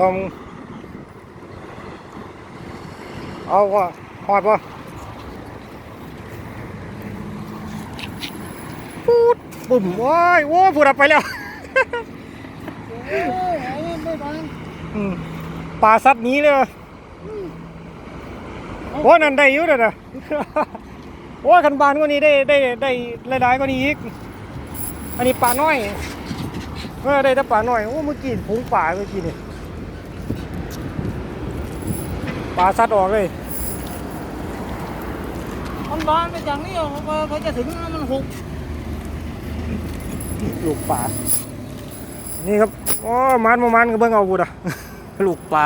ลอง เอาว่าหอดว่าปูดปุ่มโอ้ยโอ้ยพูดออกไปแล้วโอ้ยไอ้นี่าซัดนี้เลยว่ะโอ้นั่นได้อยู่เด้อนะโอ้คันบานกว่านี้ได้ได้ได้หลายๆกว่านี้อีก อันนี้ปลาน้อย ออได้แต่ปลาน้อย โอ้เมื่อกี้พุงปลาเมื่อกี้นี่ปลาซัดออกเลยมันบานไปจากนี้ออกมาพอจะถึงมันหกลูกปลา นี่ครับโอ้มันมามันก็เบิ่งเอาบุดอะลูกปลา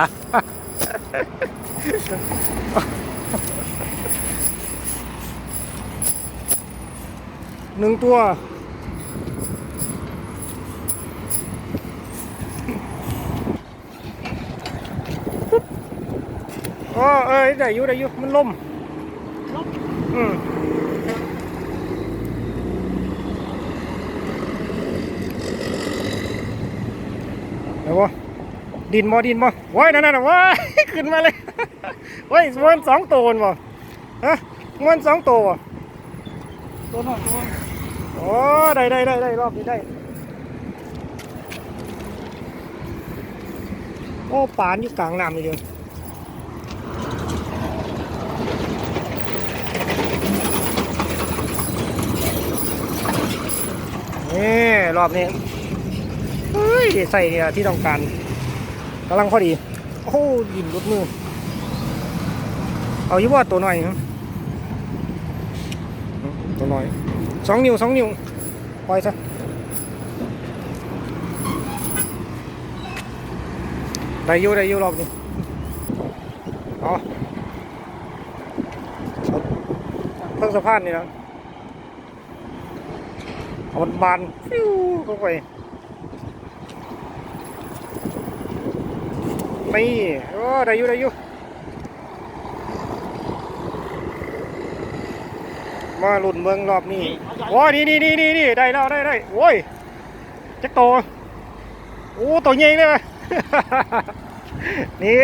หนึ่งตัว อ๋อเอ้ย ได้อยู่ได้อยู่มันล่มลบอืมเดี๋ยววะดินบ่ดินบ่โว้ยนั่นน่ะว้ายขึ้นมาเลยเว้ยมันสองตัวบ่ฮะมันสองตัวบ่ตัวหน่อยตัวโอ้ได้ได้ได้ได้รอบนี้ได้โอ้ปานอยู่กลางน้ำเลยนี่ รอบนี้เฮ้ยใส่เนี่ยที่ต้องการกำลังพอดี โอ้โหยินรุดมือ เอายู่ว่าตัวหน่อยครับตัวหน่อยสองนิ้วสองนิ้วปล่อยซะได้ยูได้ยูรอบนี้เอาเพิ่งสะพานนี่นะ มันบานฟิวเข้าไปนี่โอ้ได้อยู่ได้อยู่มาหลุนเมืองรอบนี้โอ้ยนี่นี่นี่นี่นี่ได้แล้วได้ได้โอ้ยจักโตโอ้ตัวใหญ่เลยนี่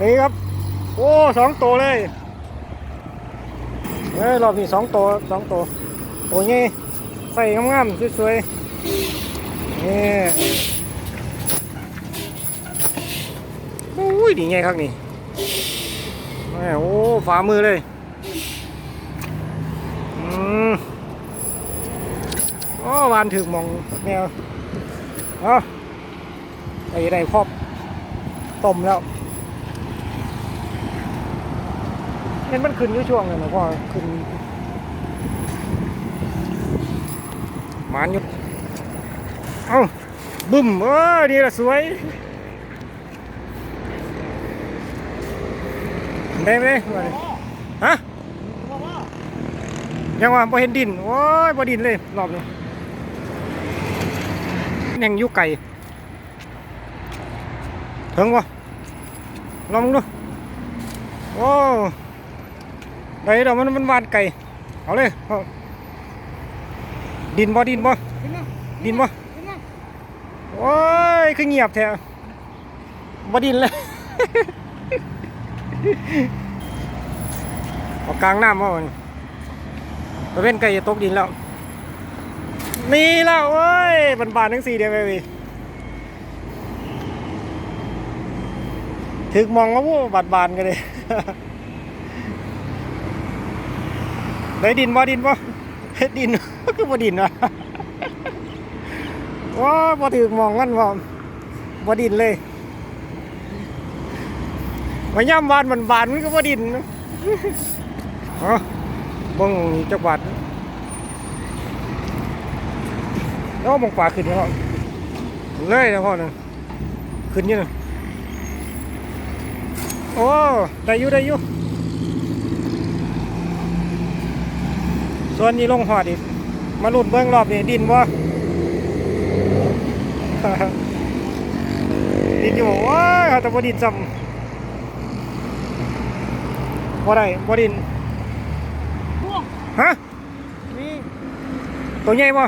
นี่ครับ โอ้สองตัวเลยเฮ้ยรอบนี้สองตัวสองตัว ตัวใหญ่ใส่งามๆสวยๆนี่โอ้ยดีไงครับนี่แม่โอ้ฝ่ามือเลยอืมโอ้วานถึงมองแนวเอาไอ้ได้ครอบต้มแล้วเห็นมันขึ้นอยู่ช่วงนึงนะพ่อขึ้นห มานอยู่เอ้าบึ้มเออนี่ละสวยได้ไหมฮะยังว่าบ่เห็นดินโอ้ยบ่ดินเลยรอบนี้ยังยู่ไก่ถึงวะลองดูโอ้ได้ดอกมันมันวานไก่เอาเลยเอา ดินบ่ดินบ่ดินบ่โอ้ยคือเงียบแท้บ่ดินเลยเอากลางน้ำมาวันตะเว้นไก่จะตกดินแล้ว นี่แล้วเว้ยบานบานทั้งสี่เดียวไปวีถึกมองว่าวู้บานบานกันเลย ได้ดินบ่ดินบ่ ดดินคือบ่ดินวะว้าบ่ถึกมองกันบ่บ่ดินเลยมาย่ำบานบานบานมันก็บ่ดินเนาะเอ้าบิ่งจักบาทแล้วมองปลาขึ้นแล้วเลยนะพ่อนึงขึ้นอยี่นึงโอ้ได้อยู่ได้อยู่ ส่วนนี้ลงหอดอีกมาลุ่นเบื้องรอบนี่ดินวะดินอยู่ว้าแต่บดินจำบ่ได้บดินฮะนี่ตัวใหญ่บ่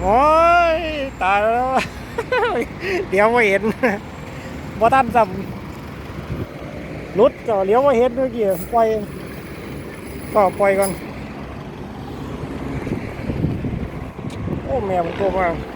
โอ้ยตายแล้วเดี๋ยวไม่เห็นบ่ทันจำรุดก็เลี้ยวไม่เห็นเมื่อกี้ปล่อยก็ปล่อยก่อน mesmo, tô vendo.